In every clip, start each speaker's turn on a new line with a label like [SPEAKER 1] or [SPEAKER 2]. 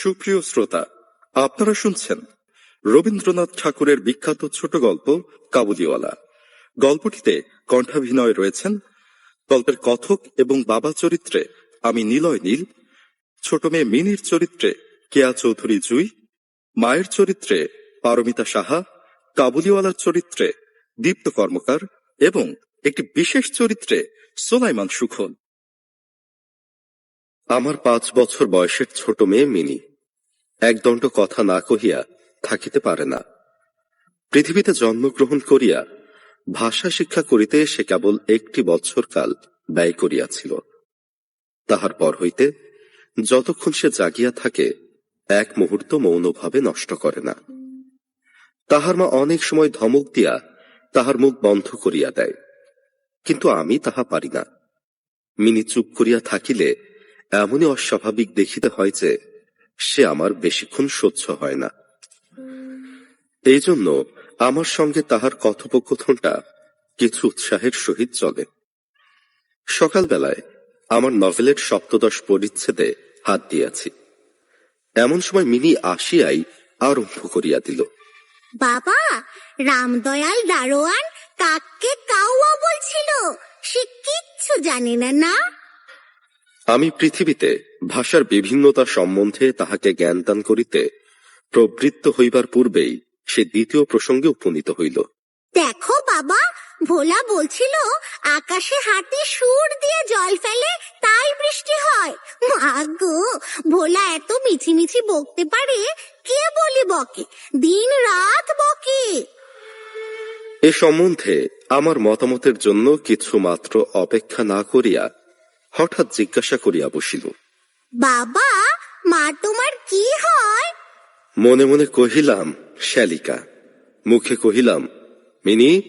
[SPEAKER 1] সুপ্রিয় শ্রোতা, আপনারা শুনছেন রবীন্দ্রনাথ ঠাকুরের বিখ্যাত ছোট গল্প কাবুলিওয়ালা। গল্পটিতে কণ্ঠাভিনয় রয়েছেন গল্পের কথক এবং বাবা চরিত্রে আমি নিলয় নীল, ছোট মেয়ে মিনির চরিত্রে কেয়া চৌধুরী জুই, মায়ের চরিত্রে পারমিতা সাহা, কাবুলিওয়ালার চরিত্রে দীপ্ত কর্মকার এবং একটি বিশেষ চরিত্রে সোলাইমান সুখন আমার পাঁচ বছর বয়সের ছোট মেয়ে মিনি। একদণ্ড কথা না কহিয়া থাকিতে পারে না। পৃথিবীতে জন্মগ্রহণ করিয়া ভাষা শিক্ষা করিতে সে কেবল একটি বৎসর কাল ব্যয় করিয়াছিল। তাহার পর হইতে যতক্ষণ সে জাগিয়া থাকে, এক মুহূর্ত মৌনভাবে নষ্ট করে না। তাহার মা অনেক সময় ধমক দিয়া তাহার মুখ বন্ধ করিয়া দেয়। কিন্তু আমি তাহা পারি না। মিনি চুপ করিয়া থাকিলে এমনই অস্বাভাবিক দেখিতে হয় যে সে আমার বেশিক্ষণ সহ্য হয় না। এই জন্য আমার সঙ্গে তাহার কথোপকথনটা কিছু উৎসাহের সহিত চলে। সকালবেলায় আমার নভেলের সপ্তদশ পরিচ্ছেদে হাত দিয়াছি। এমন সময় মিনি আসিয়াই আরম্ভ করিয়া দিল।
[SPEAKER 2] বাবা, রামদয়াল দারোয়ান কাককে কাউয়া বলছিল। সে কিচ্ছু জানে না না?
[SPEAKER 1] আমি পৃথিবীতে ভাষার বিভিন্নতা সম্বন্ধে তাহাকে জ্ঞানদান করিতে প্রবৃত্ত হইবার পূর্বেই সে দ্বিতীয় প্রসঙ্গে উপনীত হইল।
[SPEAKER 2] দেখো বাবা ভোলা বলছিল আকাশে হাতি সুর দিয়ে জল ফেলে তাই বৃষ্টি হয়। গো ভোলা এত মিছি মিছি বকতে পারে কে বলি বকে? দিন রাত বকে।
[SPEAKER 1] এ সম্বন্ধে আমার মতামতের জন্য কিছু মাত্র অপেক্ষা না করিয়া হঠাৎ জিজ্ঞাসা করিয়া বসিল
[SPEAKER 2] বাবা মা তোমার কি হয়?
[SPEAKER 1] মনে মনে কহিলাম শ্যালিকা মুখে কহিলাম মিনি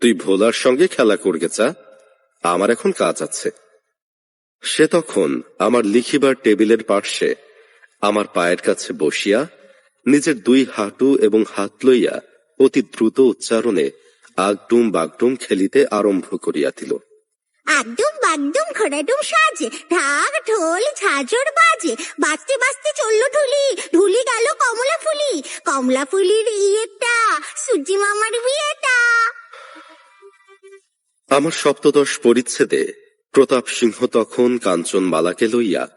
[SPEAKER 1] তুই ভোলার সঙ্গে খেলা করগে চা আমার এখন কাজ আছে। সে তখন আমার লিখিবার টেবিলের পার্শ্বে আমার পায়ের কাছে বসিয়া নিজের দুই হাঁটু এবং হাত লইয়া অতি দ্রুত উচ্চারণে আগডুম বাগডুম খেলিতে আরম্ভ করিয়া দিল
[SPEAKER 2] একদম বাগদম খড়াডুম সাজে, ঢাক, ঢোল, ঝাঁঝর বাজে। বাজতে বাজতে চলল ঢুলি ঢুলি গেল কমলা ফুলি। কমলা ফুলির ইয়েটা সূর্যি মামার বিয়েটা।
[SPEAKER 1] আমার সপ্তদশ পরিচ্ছেদে প্রতাপ সিংহ তখন কাঞ্চনমালাকে লইয়া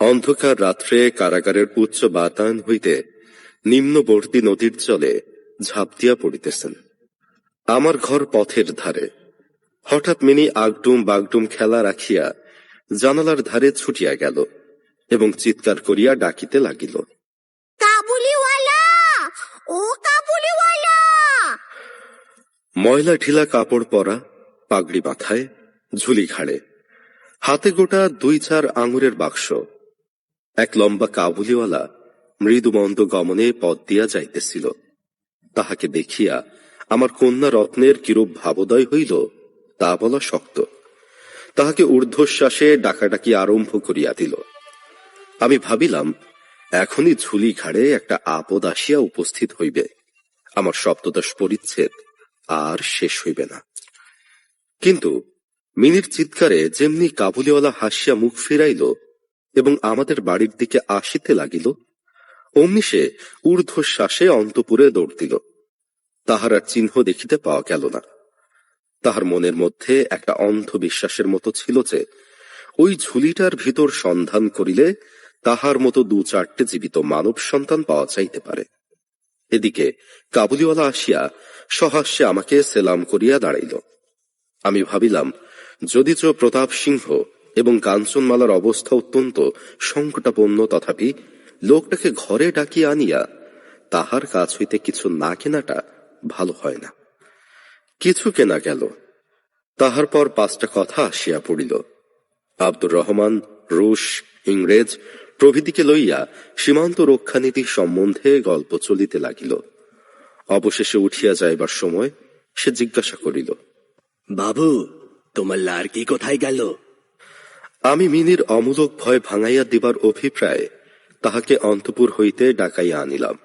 [SPEAKER 1] অন্ধকার রাত্রে কারাগারের উচ্চ বাতায়ন হইতে নিম্নবর্তী নদীর জলে ঝাঁপ দিয়া পড়িতেছেন। আমার ঘর পথের ধারে। হঠাৎ মিনি আগডুম বাগডুম খেলা রাখিয়া জানালার ধারে ছুটিয়া গেল এবং চিৎকার করিয়া ডাকিতে লাগিল।
[SPEAKER 2] কাবুলিওয়ালা! ও কাবুলিওয়ালা!
[SPEAKER 1] ময়লা ঢিলা কাপড় পরা পাগড়ি মাথায় ঝুলি ঘাড়ে। হাতে গোটা দুই চার আঙুরের বাক্স। এক লম্বা কাবুলিওয়ালা মৃদুমন্দ গমনে পথ দিয়া যাইতেছিল। তাহাকে দেখিয়া আমার কন্যা রত্নের কিরূপ ভাবোদয় হইল তা বলা শক্ত। তাহাকে ঊর্ধ্বশ্বাসে ডাকাডাকি আরম্ভ করিয়া দিল। আমি ভাবিলাম, এখনই ঝুলি ঘাড়ে একটা আপদ আসিয়া উপস্থিত হইবে। আমার সপ্তদশ পরিচ্ছেদ আর শেষ হইবে না। কিন্তু মিনির চিৎকারে যেমনি কাবুলিওয়ালা হাসিয়া মুখ ফিরাইল এবং আমাদের বাড়ির দিকে আসিতে লাগিল, অমনি সে ঊর্ধ্বশ্বাসে অন্তপুরে দৌড় দিল। তাহার চিহ্ন দেখিতে পাওয়া গেল না। তাহার মনের মধ্যে একটা অন্ধ বিশ্বাসের মতো ছিল যে, ওই ঝুলিটার ভিতর সন্ধান করিলে তাহার মতো দু চারটে জীবিত মানব সন্তান পাওয়া যাইতে পারে। এদিকে কাবুলিওয়ালা আসিয়া সহাস্যে আমাকে সেলাম করিয়া দাঁড়াইল। আমি ভাবিলাম যদি চ প্রতাপ সিংহ এবং কাঞ্চনমালার অবস্থা অত্যন্ত সংকটাপন্ন, তথাপি লোকটাকে ঘরে ডাকিয়া আনিয়া তাহার কাছ হইতে কিছু না কেনাটা ভালো হয় না। কিছু কেনা গেল। তাহার পর পাঁচটা কথা আসিয়া পড়িল। আব্দুর রহমান রুশ ইংরেজ প্রভৃতিকে লইয়া সীমান্ত রক্ষানীতি সম্বন্ধে গল্প চলিতে লাগিল। অবশেষে উঠিয়া যাইবার সময় সে জিজ্ঞাসা করিল
[SPEAKER 3] বাবু তোমার লাড়কি কোথায় গেল?
[SPEAKER 1] আমি মিনির অমূলক ভয় ভাঙাইয়া দিবার অভিপ্রায়ে তাহাকে অন্তপুর হইতে ডাকাইয়া আনিলাম।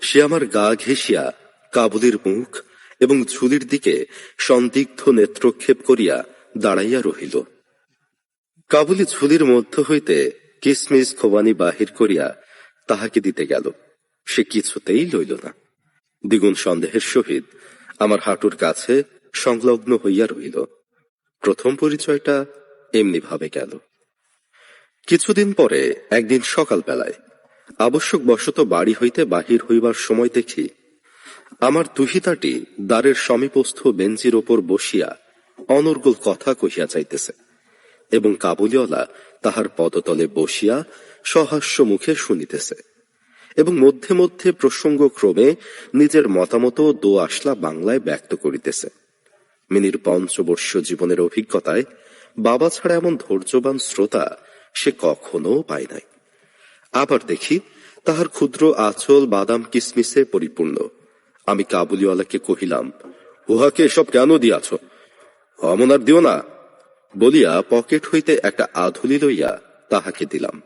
[SPEAKER 1] সে আমার গা ঘেঁষিয়া কাবুলির মুখ এবং ঝুলির দিকে সন্দিগ্ধ নেত্রক্ষেপ করিয়া দাঁড়াইয়া রহিল। কাবুলি ঝুলির মধ্য হইতে কিসমিস খোবানি বাহির করিয়া তাহাকে দিতে গেল। সে কিছুতেই লইল না। দ্বিগুণ সন্দেহের সহিত আমার হাঁটুর কাছে সংলগ্ন হইয়া রহিল। প্রথম পরিচয়টা এমনি ভাবে গেল। কিছুদিন পরে, একদিন সকালবেলায় আবশ্যক বশত বাড়ি হইতে বাহির হইবার সময় দেখি আমার তুহিতাটি দ্বারের সমীপস্থ বেঞ্চির ওপর বসিয়া অনর্গল কথা কহিয়া যাইতেছে, এবং কাবুলিওয়ালা তাহার পদতলে বসিয়া সহাস্য মুখে শুনিতেছে, এবং মধ্যে মধ্যে প্রসঙ্গক্রমে নিজের মতামত দো আসলা বাংলায় ব্যক্ত করিতেছে। মিনির পঞ্চবর্ষ জীবনের অভিজ্ঞতায় বাবা ছাড়া এমন ধৈর্যবান শ্রোতা সে কখনো পায় নাই। আবার দেখি তাহার ক্ষুদ্র আঁচল বাদাম কিসমিসে পরিপূর্ণ। আমি কাবুলিওয়ালাকে কহিলাম, উহাকে এসব কেন দিয়াছ? অমন আর দিও না। বলিয়া পকেট হইতে একটা আধুলি লইয়া তাহাকে দিলাম।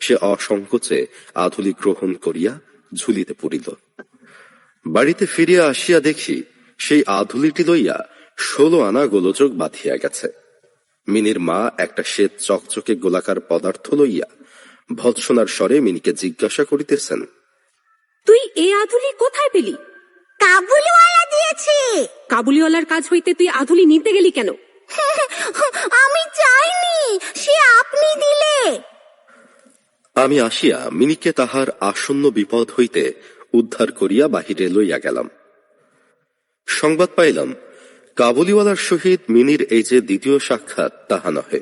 [SPEAKER 1] সে অসংকোচে আধুলি গ্রহণ করিয়া ঝুলিতে পড়িল। বাড়িতে ফিরিয়া আসিয়া দেখি সেই আধুলিটি লইয়া ষোলো আনা গোলযোগ বাঁধিয়া গেছে। মিনির মা একটা শ্বেত চকচকে গোলাকার পদার্থ লইয়া ভৎসনার স্বরে মিনিকে জিজ্ঞাসা করিতেছেন,
[SPEAKER 4] তুই এ আধুলি কোথায় পেলি?
[SPEAKER 2] কাবুলিওয়ালা দিয়েছে।
[SPEAKER 4] কাবুলিওয়ালার কাজ হইতে তুই আধুলি নিতে গেলি কেন?
[SPEAKER 2] আমি চাইনি সে আপনি দিলে।
[SPEAKER 1] আমি আসিয়া মিনিকে তাহার আসন্ন বিপদ হইতে উদ্ধার করিয়া বাহিরে লইয়া গেলাম। সংবাদ পাইলাম কাবুলিওয়ালার সহিত মিনির এই যে দ্বিতীয় সাক্ষাৎ তাহা নহে।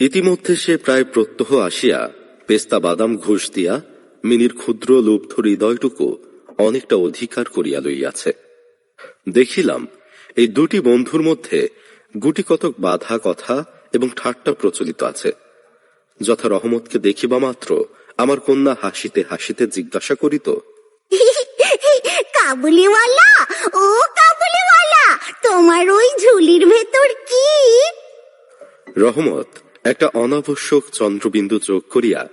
[SPEAKER 1] ইতিমধ্যে সে প্রায় প্রত্যহ আসিয়া পেস্তা বাদাম ঘুষ দিয়া মিনির ক্ষুদ্র লুব্ধ হৃদয়টুকু অনেকটা অধিকার করিয়া লইয়াছে। দেখিলাম এই দুটি বন্ধুর মধ্যে গুটি কতক বাধা কথা এবং ঠাট্টা প্রচলিত আছে। যথা রহমতকে দেখিবা মাত্র আমার কন্যা হাসিতে হাসিতে জিজ্ঞাসা করিত
[SPEAKER 2] কাবুলিওয়ালা ও কাবুলিওয়ালা তোমার ওই ঝুলির ভেতর কি?
[SPEAKER 1] রহমত একটা অনাবশ্যক চন্দ্রবিন্দু যোগ করিয়া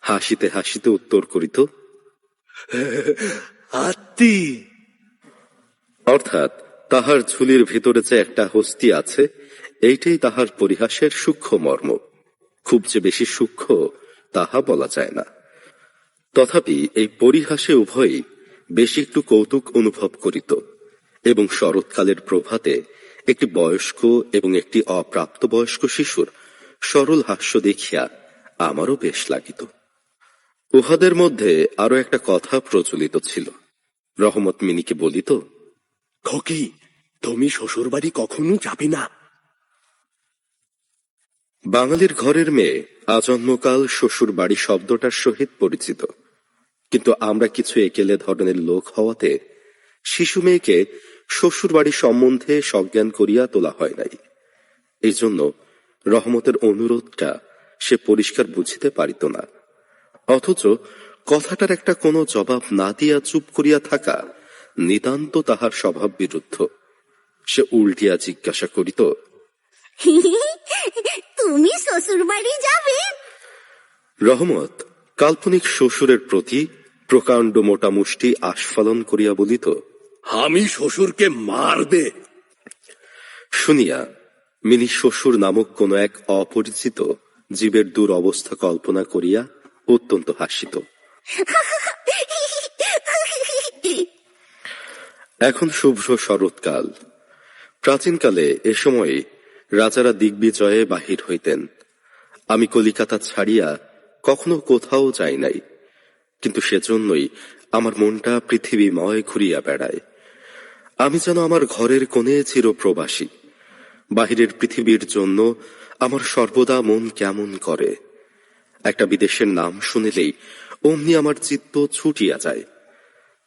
[SPEAKER 1] হাসিতে হাসিতে উত্তর করিত অর্থাৎ তাহার ঝুলির ভিতরে যে একটা হস্তি আছে, এইটাই তাহার পরিহাসের সূক্ষ্ম মর্ম। খুব যে বেশি সূক্ষ্ম, তাহা বলা যায় না। তথাপি এই পরিহাসে উভয়ই বেশি একটু কৌতুক অনুভব করিত, এবং শরৎকালের প্রভাতে একটি বয়স্ক এবং একটি অপ্রাপ্তবয়স্ক শিশুর সরল হাস্য দেখিয়া আমারও বেশ লাগিত। উহাদের মধ্যে আরও একটা কথা প্রচলিত ছিল। রহমত মিনিকে বলিত
[SPEAKER 3] খকি তুমি শ্বশুর বাড়ি কখনো যাবে না?
[SPEAKER 1] বাঙালির ঘরের মেয়ে আজন্মকাল শ্বশুর বাড়ি শব্দটার সহিত পরিচিত। কিন্তু আমরা কিছু একেলে ধরনের লোক হওয়াতে শিশু মেয়েকে শ্বশুর বাড়ি সম্বন্ধে সজ্ঞান করিয়া তোলা হয় নাই। এই জন্য রহমতের অনুরোধটা সে পরিষ্কার বুঝিতে পারিত না। অথচ কথাটার একটা কোনো জবাব না দিয়া চুপ করিয়া থাকা নিতান্ত তাহার স্বভাব বিরুদ্ধ। সে উল্টিয়া জিজ্ঞাসা করিত
[SPEAKER 2] তুমি শ্বশুর বাড়ি যাবে?
[SPEAKER 1] রহমত কাল্পনিক শ্বশুরের প্রতি প্রকাণ্ড মোটা মুষ্টি আস্ফালন করিয়া বলিত
[SPEAKER 3] আমি শ্বশুরকে মারবে।
[SPEAKER 1] শুনিয়া মিনি শ্বশুর নামক কোন এক অপরিচিত জীবের দূর অবস্থা কল্পনা করিয়া অত্যন্ত হাসিত। এখন শুভ্র শরৎকাল। প্রাচীনকালে এ সময়ে রাজারা দিগ্বিজয়ে বাহির হইতেন। আমি কলিকাতা ছাড়িয়া কখনো কোথাও যাই নাই, কিন্তু সেজন্যই আমার মনটা পৃথিবীময় ঘুরিয়া বেড়ায়। আমি যেন আমার ঘরের কোণে চিরপ্রবাসী, বাহিরের পৃথিবীর জন্য আমার সর্বদা মন কেমন করে। একটা বিদেশের নাম শুনিলেই অমনি আমার চিত্ত ছুটিয়া যায়।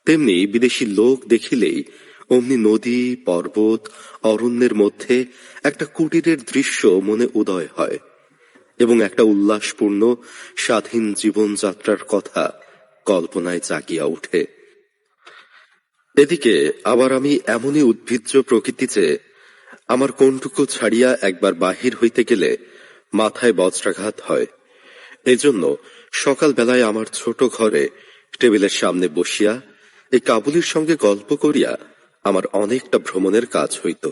[SPEAKER 1] তেমনি বিদেশি লোক দেখিলেই অমনি নদী, পর্বত, অরণ্যের মধ্যে একটা কুটিরের দৃশ্য মনে উদয় হয় এবং একটা উল্লাসপূর্ণ, স্বাধীন জীবনযাত্রার কথা কল্পনায় জাগিয়া ওঠে। এদিকে আবার আমি এমনই উদ্ভিজ্জ প্রকৃতি যে আমার কোনটুকু ছাড়িয়া একবার বাহির হইতে গেলে মাথায় বজ্রাঘাত হয়। এজন্য সকালবেলায় আমার ছোট ঘরে টেবিলের সামনে বসিয়া এই কাবুলির সঙ্গে গল্প করিয়া আমার অনেকটা ভ্রমণের কাজ হইত।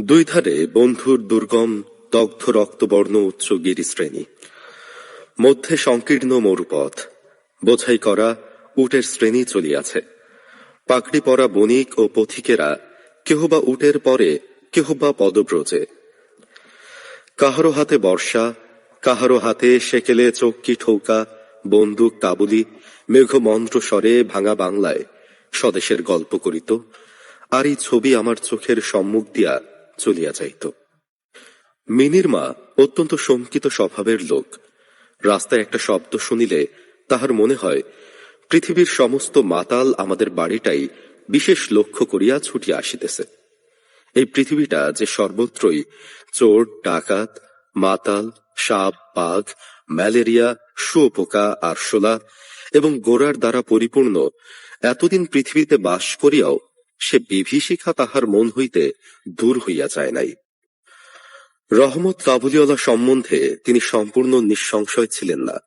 [SPEAKER 1] দুই ধারে বন্ধুর দুর্গম, দগ্ধ রক্তবর্ণ উচ্চ গিরিশ্রেণী মধ্যে সংকীর্ণ মরুপথ। বোঝাই করা উটের শ্রেণি চলিয়াছে। পাকড়ি পরা বণিক ও পথিকেরা কেহ বা উটের পরে কেহ বা পদব্রজে। কাহারো হাতে বর্ষা কাহারো হাতে সেকেলে চক্কি ঠৌকা, বন্দুক কাবুলি মেঘমন্ত্র স্বরে ভাঙা বাংলায় স্বদেশের গল্প করিত, আর এই ছবি আমার চোখের সম্মুখ দিয়া চলিয়া যাইত। মিনির মা অত্যন্ত শঙ্কিত স্বভাবের লোক। রাস্তায় একটা শব্দ শুনিলে তাহার মনে হয়, পৃথিবীর সমস্ত মাতাল আমাদের বাড়িটাই বিশেষ লক্ষ্য করিয়া ছুটিয়া আসিতেছে। এই পৃথিবীটা যে সর্বত্রই চোর, ডাকাত, মাতাল সাপ, বাঘ, ম্যালেরিয়া, শুয়োপোকা, আরশোলা এবং গোড়ার দ্বারা পরিপূর্ণ এতদিন পৃথিবীতে বাস করিয়াও সে বিভীষিকা তাহার মন হইতে দূর হইয়া যায় নাই। রহমত কাবুলিওয়ালা সম্বন্ধে তিনি সম্পূর্ণ নিঃসংশয় ছিলেন না।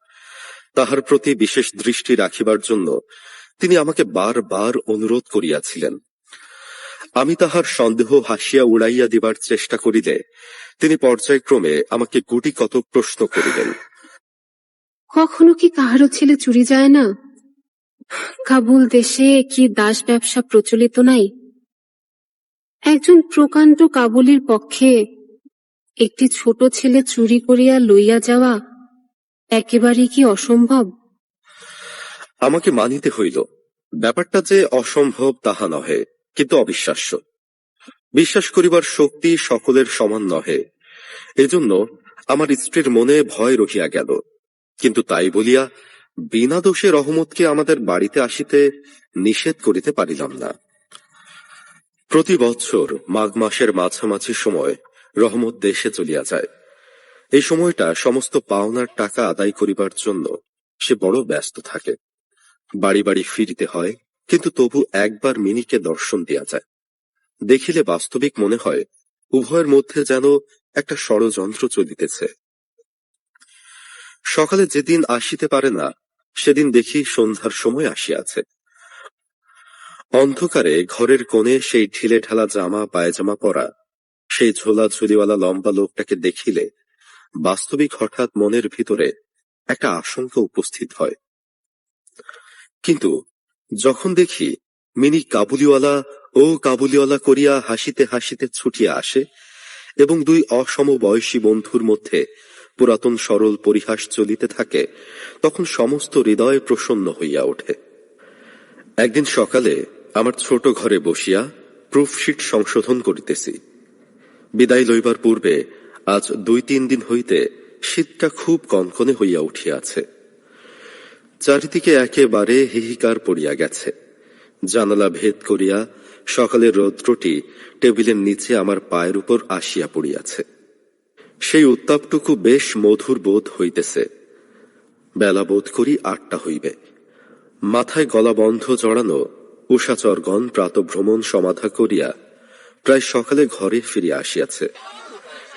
[SPEAKER 1] তাহার প্রতি বিশেষ দৃষ্টি রাখিবার জন্য তিনি আমাকে বারবার অনুরোধ করিয়াছিলেন। আমি তাহার সন্দেহ হাসিয়া উড়াইয়া দিবার চেষ্টা করিলে তিনি পর্যায়ক্রমে আমাকে গুটি কত প্রশ্ন করিলেন।
[SPEAKER 4] কখনো কি কাহারও ছেলে চুরি যায় না? কাবুল দেশে কি দাস ব্যবসা প্রচলিত নাই? একজন প্রকাণ্ড কাবুলির পক্ষে একটি ছোট ছেলে চুরি করিয়া লইয়া যাওয়া একেবারেই কি অসম্ভব?
[SPEAKER 1] আমাকে মানিতে হইল। ব্যাপারটা যে অসম্ভব তাহা নহে। কিন্তু অবিশ্বাস্য। বিশ্বাস করিবার শক্তি সকলের সমান নহে। এজন্য আমার স্ত্রীর মনে ভয় রহিয়া গেল। কিন্তু তাই বলিয়া বিনা দোষে রহমতকে আমাদের বাড়িতে আসিতে নিষেধ করিতে পারিলাম না। প্রতি বৎসর মাঘ মাসের মাঝামাঝি সময় রহমত দেশে চলিয়া যায়। এই সময়টা সমস্ত পাওনার টাকা আদায় করিবার জন্য সে বড় ব্যস্ত থাকে। বাড়ি বাড়ি ফিরিতে হয় কিন্তু তবু একবার মিনিকে দর্শন দেয়া যায়। দেখিলে বাস্তবিক মনে হয়, উভয়ের মধ্যে যেন একটা ষড়যন্ত্র চলিতেছে। সকালে যেদিন আসিতে পারে না, সেদিন দেখি সন্ধ্যার সময় আসিয়াছে। অন্ধকারে ঘরের কোণে সেই ঢিলে ঢালা জামা, পায়জামা পরা, সেই ঝোলা ঝুলিওয়ালা লম্বা লোকটাকে দেখিলে বাস্তবিক হঠাৎ মনের ভিতরে একটা আশঙ্কা উপস্থিত হয়। কিন্তু যখন দেখি মিনি কাবুলিওয়ালা ও কাবুলিওয়ালা করিয়া হাসিতে হাসিতে ছুটিয়া আসে এবং দুই অসম বয়সী বন্ধুর মধ্যে পুরাতন সরল পরিহাস চলিতে থাকে, তখন সমস্ত হৃদয় প্রসন্ন হইয়া ওঠে। একদিন সকালে আমার ছোট ঘরে বসিয়া প্রুফশিট সংশোধন করিতেছি। বিদায় লইবার পূর্বে আজ দুই তিন দিন হইতে শীতটা খুব কনকনে হইয়া উঠিয়াছে। চারিদিকে একেবারে হিহিকার পড়িয়া গেছে। জানালা ভেদ করিয়া সকালের রৌদ্রটি টেবিলের নিচে আমার পায়ের উপর আসিয়া পড়িয়াছে। সেই উত্তাপটুকু বেশ মধুর বোধ হইতেছে। বেলা বোধ করি আটটা হইবে। মাথায় গলা বন্ধ জড়ানো উষাচরগণ প্রাতভ্রমণ সমাধা করিয়া প্রায় সকালে ঘরে ফিরিয়া আসিয়াছে।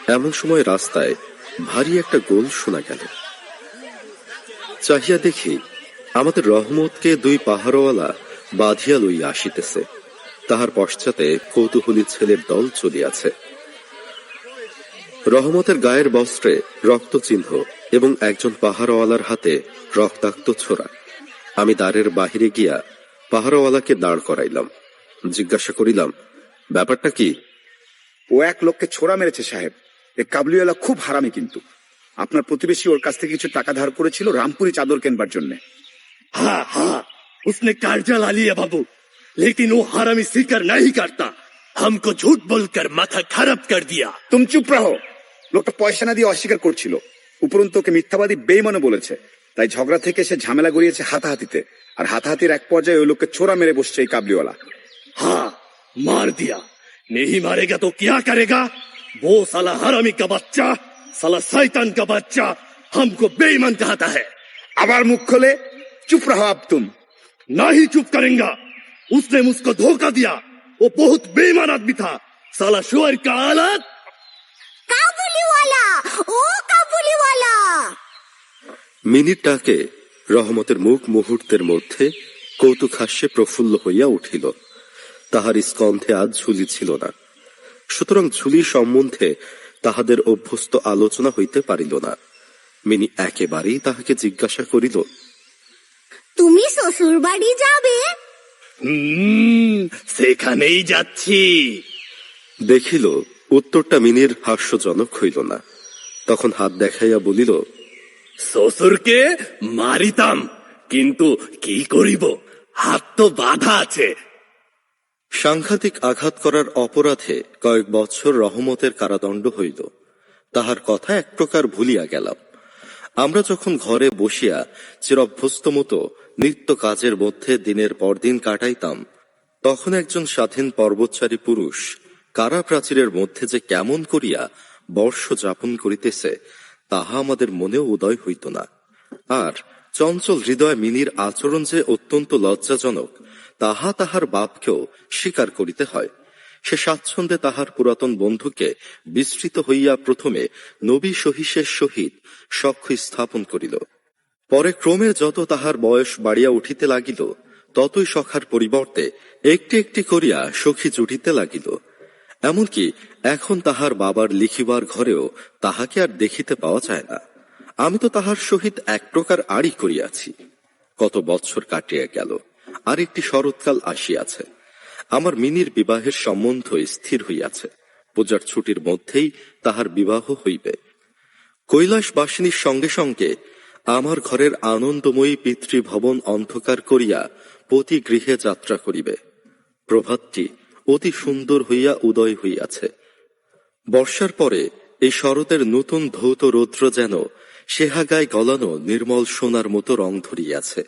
[SPEAKER 1] এমন সময় রাস্তায় ভারী একটা গোল শোনা গেল। চাহিয়া দেখি আমাদের রহমতকে দুই পাহাড়ওয়ালা বাঁধিয়া লইয়া আসিতেছে। তাহার পশ্চাতে কৌতূহলী ছেলের দল চলিয়াছে। রহমতের গায়ের বস্ত্রে রক্তচিহ্ন এবং একজন পাহাড়ওয়ালার হাতে রক্তাক্ত ছোড়া। আমি দ্বারের বাহিরে গিয়া পাহাড়ওয়ালাকে দাঁড় করাইলাম। জিজ্ঞাসা করিলাম, ব্যাপারটা কি?
[SPEAKER 5] ও এক লোককে ছোড়া মেরেছে সাহেব। এ কাবলিওয়ালা খুব হারামি কিন্তু। আপনার প্রতিবেশী ওর কাছ থেকে কিছু টাকা ধার করেছিল রামপুরি চাদর কেনবার জন্য
[SPEAKER 3] हाँ हाँ उसने कर्जा ला लिया बाबू लेकिन वो हरामी सिकर नहीं करता हमको झूठ बोलकर माथा खराब कर दिया
[SPEAKER 5] তুমি চুপ রাহো লোকটা পয়সা না দিয়ে অস্বীকার করছিল উপরন্তু ওকে মিথ্যাবাদী বেইমানও বলেছে তাই ঝগড়া থেকে সে ঝামেলা গড়িয়েছে হাতাহাতিতে আর হাতাহাতির এক পর্যায়ে ওই লোককে ছোড়া মেরে বসছে এই কাবলিওয়ালা
[SPEAKER 3] हाँ मार दिया नहीं मारेगा तो क्या करेगा वो साला हरामी का बच्चा साला शैतान का बच्चा हमको बेईमान कहता है
[SPEAKER 5] আবার মুখ খোলে চুপ রাহো আব তুম
[SPEAKER 3] नहीं चुप करेगा उसने मुझको धोखा दिया वो बहुत बेईमान आदमी था साला शुअर का आलत
[SPEAKER 2] কাবুলিওয়ালা ও কাবুলিওয়ালা
[SPEAKER 1] মিনিটটাকে রহমতের মুখ মুহূর্তের মধ্যে কৌতুক হাস্যে প্রফুল্ল হইয়া উঠিল তাহার স্কন্ধে আজ ঝুলি ছিল না সুতরাং ঝুলি সম্বন্ধে তাহাদের অভ্যস্ত আলোচনা হইতে পারিল না। মিনি একেবারেই তাহাকে জিজ্ঞাসা করিল
[SPEAKER 2] তুমি শ্বশুর বাড়ি যাবে?
[SPEAKER 3] হুম সেখানেই যাচ্ছি।
[SPEAKER 1] দেখিল উত্তরটা মিনির হাস্যজনক হইল না। তখন হাত দেখাইয়া বলিল
[SPEAKER 3] শ্বশুরকে মারিতাম কিন্তু কি করিব? হাত তো বাধা আছে
[SPEAKER 1] সাংঘাতিক আঘাত করার অপরাধে কয়েক বছর রহমতের কারাদণ্ড হইল। তাহার কথা এক প্রকার ভুলিয়া গেলাম। আমরা যখন ঘরে বসিয়া চিরভ্যস্ত মতো নিত্য কাজের মধ্যে দিনের পর দিন কাটাইতাম, তখন একজন স্বাধীন পর্বতচারী পুরুষ কারা প্রাচীরের মধ্যে যে কেমন করিয়া বর্ষ যাপন করিতেছে, তাহা আমাদের মনেও উদয় হইত না। আর চঞ্চল হৃদয় মিনির আচরণ যে অত্যন্ত লজ্জাজনক তাহা তাহার বাপকেও স্বীকার করিতে হয়। সে স্বাচ্ছন্দ্যে তাহার পুরাতন বন্ধুকে বিস্তৃত হইয়া প্রথমে নবী সহিষের সহিত সখ্য স্থাপন করিল। পরে ক্রমে যত তাহার বয়স বাড়িয়া উঠিতে লাগিল, ততই সখার পরিবর্তে একটি একটি করিয়া সখী জুটিতে লাগিল। এমনকি এখন তাহার বাবার লিখিবার ঘরেও তাহাকে আর দেখিতে পাওয়া যায় না। আমি তো তাহার সহিত এক প্রকার আড়ি করিয়াছি। কত বৎসর কাটিয়া গেল। আর একটি শরৎকাল আসিয়াছে। আমার মিনির বিবাহের সম্বন্ধ স্থির হইয়াছে। পূজার ছুটির মধ্যেই তাহার বিবাহ হইবে। কৈলাসবাসিনীর সঙ্গে সঙ্গে আমার ঘরের আনন্দময়ী পিতৃভবন অন্ধকার করিয়া প্রতি গৃহে যাত্রা করিবে। প্রভাতটি অতি সুন্দর হইয়া উদয় হইয়াছে। বর্ষার পরে এই শরতের নতুন ধৌত রৌদ্র যেন সেহাগায় গলানো নির্মল সোনার মতো রং ধরিয়াছে।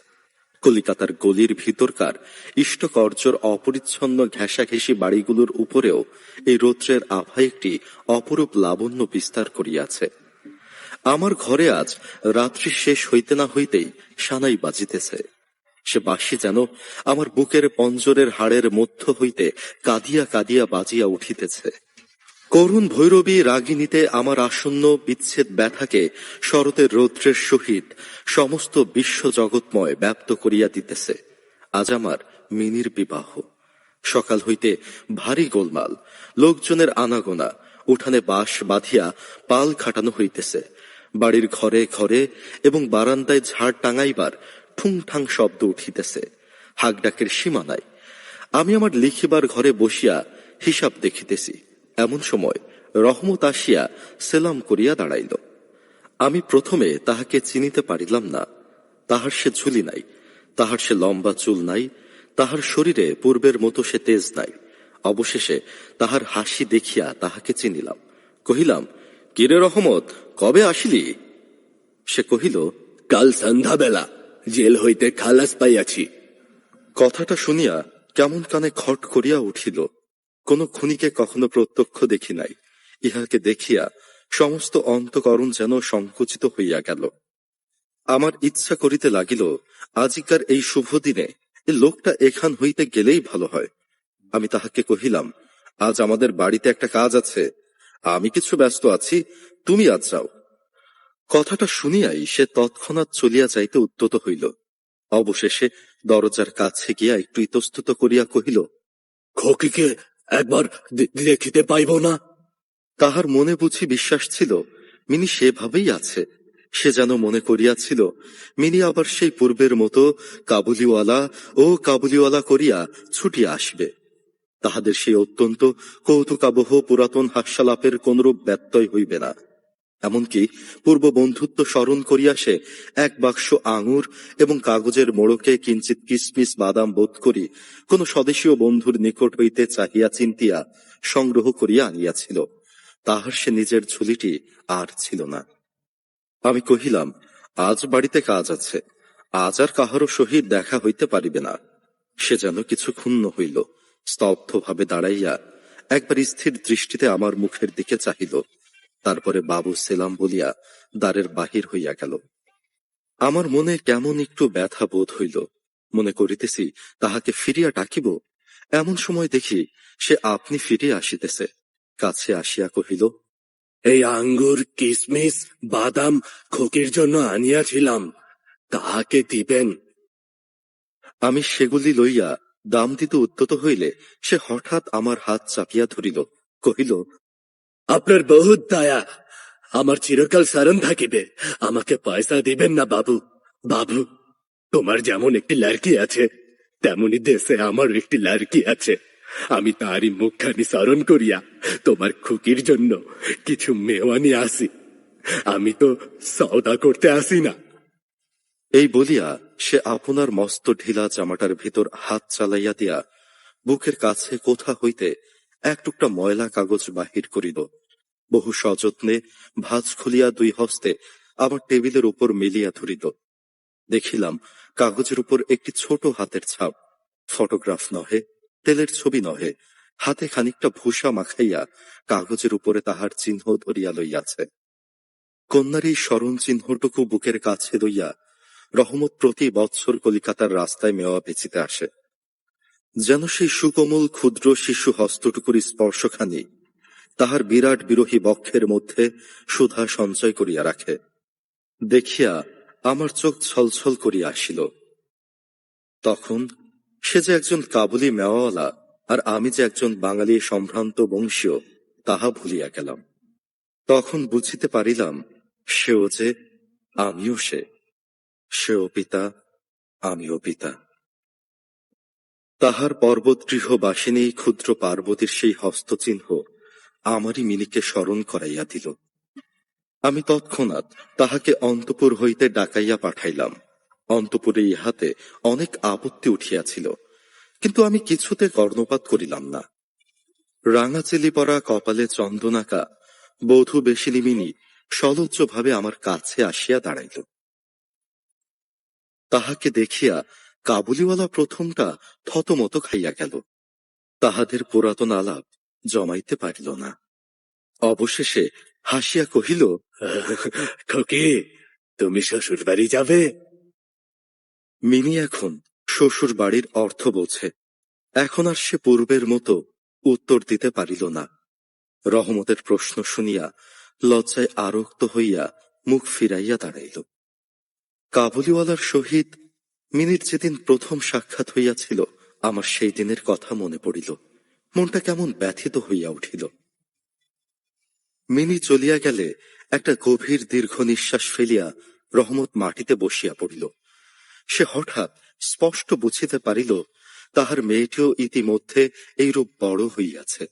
[SPEAKER 1] কলিকাতার গলির ভিতরকার ইষ্টকর্যর অপরিচ্ছন্ন ঘেঁষাঘেঁষি বাড়িগুলোর উপরেও এই রৌদ্রের আভা একটি অপরূপ লাবণ্য বিস্তার করিয়াছে। আমার ঘরে আজ রাত্রি শেষ হইতে না হইতেই সানাই বাজিতেছে। সে বাঁশি যেন আমার বুকের পঞ্জরের হাড়ের মধ্য হইতে কাঁদিয়া কাঁদিয়া বাজিয়া উঠিতেছে। করুণ ভৈরবী রাগিনীতে আমার আসন্ন বিচ্ছেদ ব্যথাকে শরতের রৌদ্রের সহিত সমস্ত বিশ্ব জগৎময় ব্যাপ্ত করিয়া দিতেছে। আজ আমার মিনির বিবাহ। সকাল হইতে ভারী গোলমাল, লোকজনের আনাগোনা, উঠানে বাঁশ বাঁধিয়া পাল খাটানো হইতেছে। বাড়ির ঘরে ঘরে এবং বারান্দায় ঝাড় টাঙাইবার ঠুংঠাং শব্দ উঠিতেছে। হাকডাকের সীমা নাই আমি আমার লিখিবার ঘরে বসিয়া হিসাব দেখিতেছি। এমন সময় রহমত আসিয়া সেলাম করিয়া দাঁড়াইল। আমি প্রথমে তাহাকে চিনিতে পারিলাম না, তাহার সে ঝুলি নাই, তাহার সে লম্বা চুল নাই, তাহার শরীরে পূর্বের মতো সে তেজ নাই। অবশেষে তাহার হাসি দেখিয়া তাহাকে চিনিলাম, কহিলাম, কিরে রহমত, কবে আসিলি? সে কহিল,
[SPEAKER 3] কাল সন্ধ্যাবেলা, জেল হইতে খালাস পাইয়াছি।
[SPEAKER 1] কথাটা শুনিয়া কেমন কানে খট করিয়া উঠিল কোন খুনিকে কখনো প্রত্যক্ষ দেখি নাই। ইহাকে দেখিয়া সমস্ত অন্তকরণ যেন সংকুচিত হইয়া গেল। আমার ইচ্ছা করিতে লাগিল, আজিকার এই শুভ দিনে লোকটা এখান হইতে গেলেই ভালো হয়। আমি তাহাকে কহিলাম, আজ আমাদের বাড়িতে একটা কাজ আছে। আমি কিছু ব্যস্ত আছি, তুমি আজ যাও। কথাটা শুনিয়াই সে তৎক্ষণাৎ চলিয়া যাইতে উদ্যত হইল। অবশেষে দরজার কাছে গিয়া একটু ইতস্তত করিয়া কহিল,
[SPEAKER 3] খকিকে একবার দেখিতে পাইব না।
[SPEAKER 1] তাহার মনে বুঝি বিশ্বাস ছিল, মিনি সেভাবেই আছে। সে যেন মনে করিয়াছিল, মিনি আবার সেই পূর্বের মতো কাবুলিওয়ালা ও কাবুলিওয়ালা করিয়া ছুটিয়া আসবে। তাহাদের সেই অত্যন্ত কৌতুকাবহ পুরাতন হাস্যালাপের কোনরূপ ব্যত্যয় হইবে না। এমনকি পূর্ব বন্ধুত্ব স্মরণ করিয়া সে এক বাক্স আঙুর এবং কাগজের মোড়কে কিঞ্চিত কিসমিস বাদাম বোধ করি, কোন স্বদেশীয় বন্ধুর নিকট হইতে চাহিয়া চিন্তিয়া সংগ্রহ করিয়া আনিয়াছিল। তাহার সে নিজের ঝুলিটি আর ছিল না। আমি কহিলাম, আজ বাড়িতে কাজ আছে। আজ আর কাহারও সহিত দেখা হইতে পারিবে না। সে যেন কিছু ক্ষুণ্ণ হইল। স্তব্ধভাবে দাঁড়াইয়া একবার স্থির দৃষ্টিতে আমার মুখের দিকে চাহিল। তারপরে বাবু সেলাম বলিয়া দ্বারের বাহির হইয়া গেল। আমার মনে কেমন একটু ব্যথা বোধ হইল। মনে করিতেছি তাহাকে ফিরিয়া ডাকিব? এমন সময় দেখি সে আপনি ফিরিয়া আসিতেছে। কাছে আসিয়া কহিল
[SPEAKER 3] এই আঙ্গুর কিসমিস বাদাম খকির জন্য আনিয়াছিলাম। তাহাকে দিবেন?
[SPEAKER 1] আমি সেগুলি লইয়া দাম দিতে উদ্যত হইলে সে হঠাৎ আমার হাত চাপিয়া ধরিল। কহিল
[SPEAKER 3] আপনার বহুত দয়া। আমার চিরকাল স্মরণ থাকিবে। আমাকে পয়সা দিবেন না, বাবু। বাবু, তোমার যেমন একটি লাড়কি আছে, তেমনি দেশে আমার একটি লাড়কি আছে। আমি তারই মুখখানি স্মরণ করিয়া তোমার খুকির জন্য কিছু মেওয়ানি আসি। আমি তো সওদা করতে আসি না।
[SPEAKER 1] এই বলিয়া সে আপনার মস্ত ঢিলা জামাটার ভিতর হাত চালাইয়া দিয়া বুকের কাছে কোথা হইতে এক টুকটা ময়লা কাগজ বাহির করিল। বহু সযত্নে ভাঁজ খুলিয়া দুই হস্তে আমার টেবিলের উপর মেলিয়া ধরিল। দেখিলাম কাগজের উপর একটি ছোট হাতের ছাপ। ফটোগ্রাফ নহে, তেলের ছবি নহে, হাতে খানিকটা ভূষা মাখাইয়া কাগজের উপরে তাহার চিহ্ন ধরিয়া লইয়াছে। কন্যার এই স্মরণ চিহ্নটুকু বুকের কাছে লইয়া রহমত প্রতি বৎসর কলিকাতার রাস্তায় মেওয়া বেচিতে আসে। যেন সেই সুকোমল ক্ষুদ্র শিশু হস্তটুকুর স্পর্শখানি তাহার বিরাট বিরোহী বক্ষের মধ্যে সুধা সঞ্চয় করিয়া রাখে। দেখিয়া আমার চোখ ছলছল করিয়া আসিল। তখন সে যে একজন কাবুলি মেওয়াওয়ালা আর আমি যে একজন বাঙালি সম্ভ্রান্ত বংশীয়, তাহা ভুলিয়া গেলাম। তখন বুঝিতে পারিলাম, সেও যে আমিও সে, সেও পিতা, আমিও পিতা। তাহার পর্বত গৃহবাসিনী ক্ষুদ্র পার্বতীর সেই হস্তচিহ্ন আমারই মিনিকে স্মরণ করাইয়া দিল। আমি তৎক্ষণাৎ তাহাকে অন্তপুর হইতে ডাকাইয়া পাঠাইলাম। অন্তপুরে ইহাতে অনেক আপত্তি উঠিয়াছিল, কিন্তু আমি কিছুতে কর্ণপাত করিলাম না। রাঙা চেলি পরা কপালে চন্দনাকা বধূ বেশিনী মিনি সলজ্জ ভাবে আমার কাছে আসিয়া দাঁড়াইল। তাহাকে দেখিয়া কাবুলিওয়ালা প্রথমটা থতমত খাইয়া গেল। তাহাদের পুরাতন আলাপ জমাইতে পারিল না। অবশেষে হাসিয়া কহিল
[SPEAKER 3] খোকি তুমি শ্বশুর বাড়ি যাবে?
[SPEAKER 1] মিনি এখন শ্বশুর বাড়ির অর্থ বোঝে। এখন আর সে পূর্বের মতো উত্তর দিতে পারিল না। রহমতের প্রশ্ন শুনিয়া লজ্জায় আরক্ত হইয়া মুখ ফিরাইয়া দাঁড়াইল। কাবুলিওয়ালার সহিত মিনির যেদিন প্রথম সাক্ষাৎ হইয়াছিল, আমার সেই দিনের কথা মনে পড়িল। মনটা কেমন ব্যথিত হইয়া উঠিল। মিনি চলিয়া গেলে একটা গভীর দীর্ঘ নিঃশ্বাস ফেলিয়া রহমত মাটিতে বসিয়া পড়িল। সে হঠাৎ স্পষ্ট বুঝিতে পারিল, তাহার মেয়েটিও ইতিমধ্যে এইরূপ বড় হইয়াছে।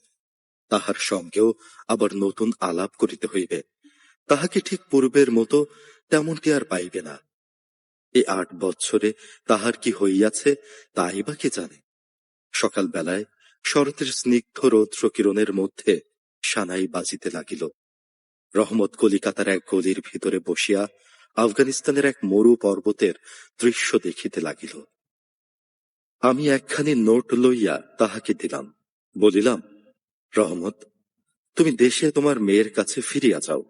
[SPEAKER 1] তাহার সঙ্গেও আবার নতুন আলাপ করিতে হইবে। তাহাকে ঠিক পূর্বের মতো তেমনটি আর পাইবে না। এই আট বৎসরে তাহার কি হইয়াছে তাই বা কে জানে? সকাল বেলায় শরতের স্নিগ্ধ রৌদ্র কিরণের মধ্যে সানাই বাজিতে লাগিল। রহমত কলিকাতার এক গলির ভিতরে বসিয়া আফগানিস্তানের এক মরু পর্বতের দৃশ্য দেখিতে লাগিল। আমি একখানি নোট লইয়া তাহাকে দিলাম। বলিলাম, রহমত, তুমি দেশে তোমার মেয়ের কাছে ফিরিয়া যাও।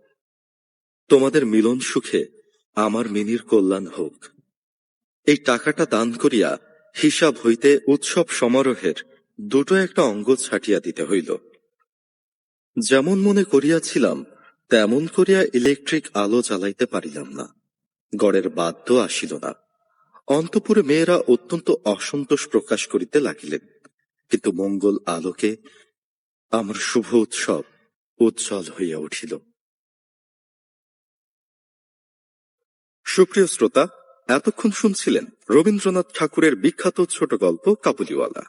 [SPEAKER 1] তোমাদের মিলন সুখে আমার মিনির কল্যাণ হোক। এই টাকাটা দান করিয়া হিসাব হইতে উৎসব সমারোহের দুটো একটা অঙ্গ ছাটিয়া দিতে হইল। যেমন মনে করিয়াছিলাম, তেমন করিয়া ইলেকট্রিক আলো জ্বালাইতে পারিলাম না। গড়ের বাদ্য আসিল না। অন্তপুরে মেয়েরা অত্যন্ত অসন্তোষ প্রকাশ করিতে লাগিলেন। কিন্তু মঙ্গল আলোকে আমার শুভ উৎসব উজ্জ্বল হইয়া উঠিল। সুপ্রিয় শ্রোতা এতক্ষণ শুনছিলেন রবীন্দ্রনাথ ঠাকুরের বিখ্যাত ছোট গল্প কাবুলিওয়ালা।